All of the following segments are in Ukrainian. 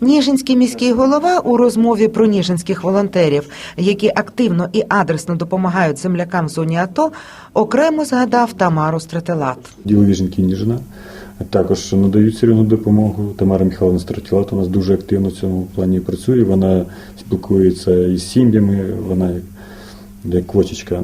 Ніжинський міський голова у розмові про ніжинських волонтерів, які активно і адресно допомагають землякам в зоні АТО, окремо згадав Тамару Стретелат. Ділові жінки Ніжина також надають серйозну допомогу. Тамара Михайловна Стратілат у нас дуже активно в цьому плані працює. Вона спілкується із сім'ями, вона як, квочечка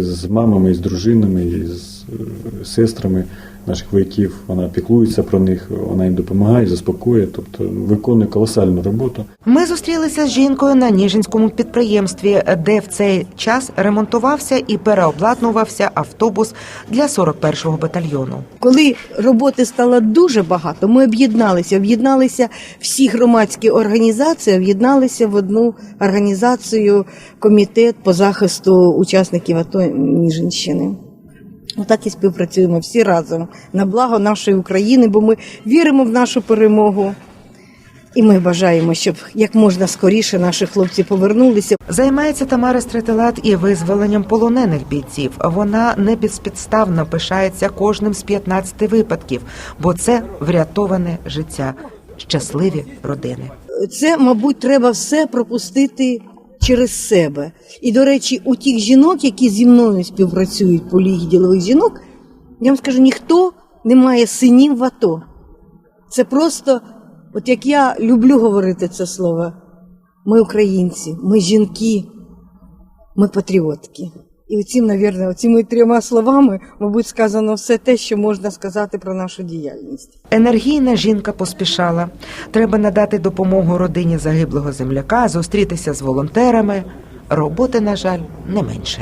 з мамами, з дружинами, з е, сестрами наших вояків. Вона піклується про них, вона їм допомагає, заспокоює, тобто виконує колосальну роботу. Ми зустрілися з жінкою на Ніжинському підприємстві, де в цей час ремонтувався і переобладнувався автобус для 41-го батальйону. Коли роботи стало дуже багато, ми об'єдналися. Об'єдналися всі громадські організації, об'єдналися в одну організацію комітет по захисту учасників АТО Ніжинщини. Отак і співпрацюємо всі разом на благо нашої України, бо ми віримо в нашу перемогу. І ми бажаємо, щоб як можна скоріше наші хлопці повернулися. Займається Тамара Стретелат і визволенням полонених бійців. Вона не безпідставно пишається кожним з 15 випадків, бо це врятоване життя, щасливі родини. це, мабуть, треба все пропустити через себе. І, до речі, у тих жінок, які зі мною співпрацюють по лігі ділових жінок, я вам скажу, ніхто не має синів в АТО. Це просто, от як я люблю говорити це слово, ми українці, ми жінки, ми патріотки. І оцім, навірно, оціми трьома словами, мабуть, сказано все те, що можна сказати про нашу діяльність. Енергійна жінка поспішала. Треба надати допомогу родині загиблого земляка, зустрітися з волонтерами. Роботи, на жаль, не менше.